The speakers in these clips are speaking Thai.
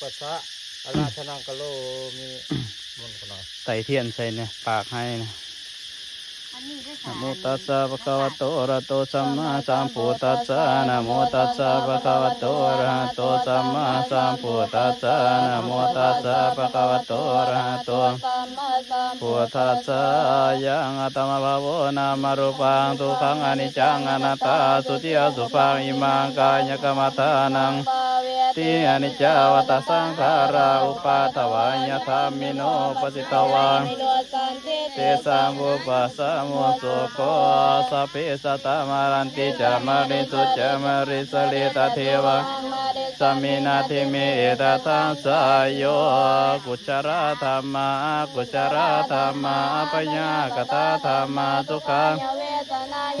ปัสสะอาราธนังกะโลมีมนต์กันหน่อยใส่เทียนใส่เนี่ยปากให้นะอันนี้ได้นะสารโมตัสสะภะคะวะโตอะระหะโตสัมมาสัมพุทธัสสะนะโมตัสสะภะคะวะโตอะระหะโตสัมมาสัมพุทธัสสะนะโมตัสสะภะคะวะโตอะระหะโตสัมมาสัมพุทธัสสะยังอัตมะภะโวนามารูปังทุกขังอนิจจังอนัตตาสุติยสุปังอิมังกายกรรมฐานังปาเว ติอนิจจาวัตสังขาราอุปาทวายธรรมิโนปสิตวานิโรสันติเตสังอุปสัมโมสุโคสัพพิสัตตมารันติจามริสุจามริสลิตเทวะมาเดสมินาทิเมตทังสายโยกุจราธรรมากุจราธรรมาปญญากตาธรรมาสุขัง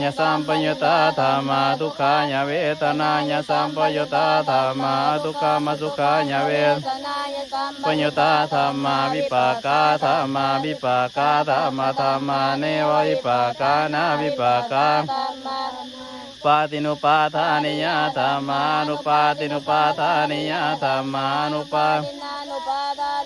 ยเวทนาสัมปยุตตาธรรมาทุกขายะเวทนายะสัมปยุตตาธรรมาทุกขามสุขายะเวทนายสัมปญญตาธรรมาวิปากาธรรมาวิปากาธรรมาธรรมาเนววิปากานาวิปากาปาตินุปาทานิยธรรมานุปาตินุปาทานิยธรรมานุปา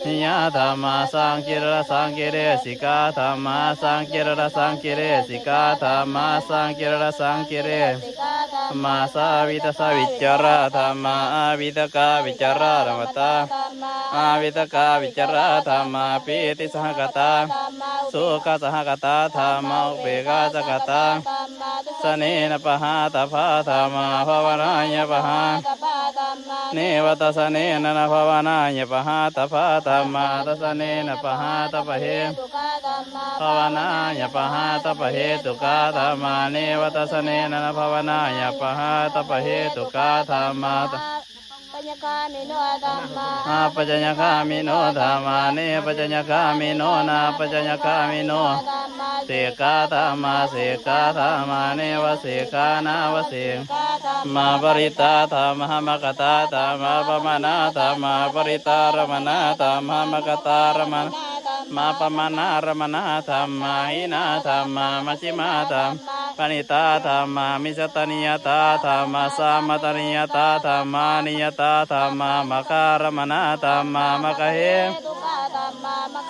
ทินานุปาธรรมาสังกิรรสังกิเรสิกาธรรมาสังกิรรสังกิเรสิกาธรรมาสังกิรรสังกิเรสิกาธรรมมาสาวิตสาวิจาระธรรมาวิตกาวิจาระรมตาธรรมาอาวิตกาวิจาระธรรมาปีติสหกตาธรรมาสุขสหกตาธรรมาอุเบกาสกตาธรรมาทุสเนนปหาตภาธรรมาภาวนายปหาตปาธรรมา เนวตสเนนนภาวนายปหาตภาธรรมาตสเนนปหาตปะเหภาวนายปหาตปะเหตุกาธรรมาเนวตสเนนนภาวนายปหาตปะเหตุกาธรรมาปัญญาการนิโนธรรมาอาปัจจญคามิโนธรรมาเนปัจจญคามิโนนาปัจจญคามิโนธรรมา สิกาธรรมาเสกาธรรมาเนวเสกานาวสกาธรรมมาปริตาธรรมมกตาธรรมปมนาธรรมาปริตารมนาธรรมมกตารมนมาปมานารมนาธรรมาหินาธรรมามัชิมาธรรมปณิตาธรรมามิสตนิยตาธรรมาสามตนิยตาธรรมานิยตาธรรมามการมนาธรรมามกเห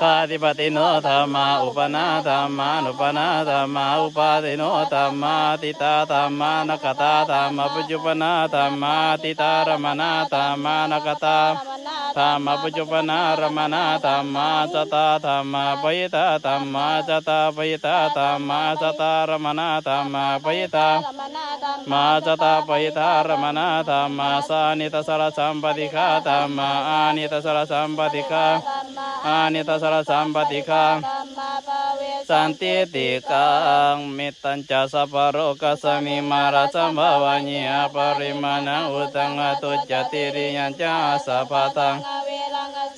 คาติปติโนธรรมาอุปนาธรรมานุปนาธรรมาอุปาติโนธรรมาติตาธรรมานกตาธรรมปัจจุปนาธรรมาติตารมนาธรรมานกตา ธรรมปัจจุปนารมนาธรรมาสตาธรรมปยิตาธรรมาสตาปยิตาธรรมาสตารมนาธรรมาปยิตาธรรมาสตาปยิตารมนาธรรมาสานิตสารสัมปติกาธรรมาอานิตสารสัมปติกาธรรมาอานิตสารสัมปติกา สันติติกังมิตัญจสัพโรกสมิมาราสัมภวานิอปริมาณอุตังอตุจติริยัญจาสัพพตังงเวรัง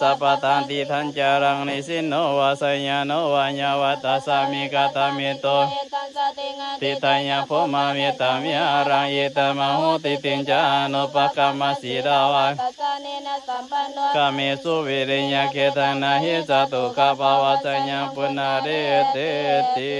สัพพตันติทัญจารังนิสินโนวาสยาโนวาญาวัตสามิกตามิโตตันสติตายาภมามิตามิอารังเยตมโหติติญจานุปกรรมสีดาวังตัสสะเนนะสัมปันโนกาเมสุวิริยเกตังนาหิสตุกาภาวะสัญญาปุนาเรเตติ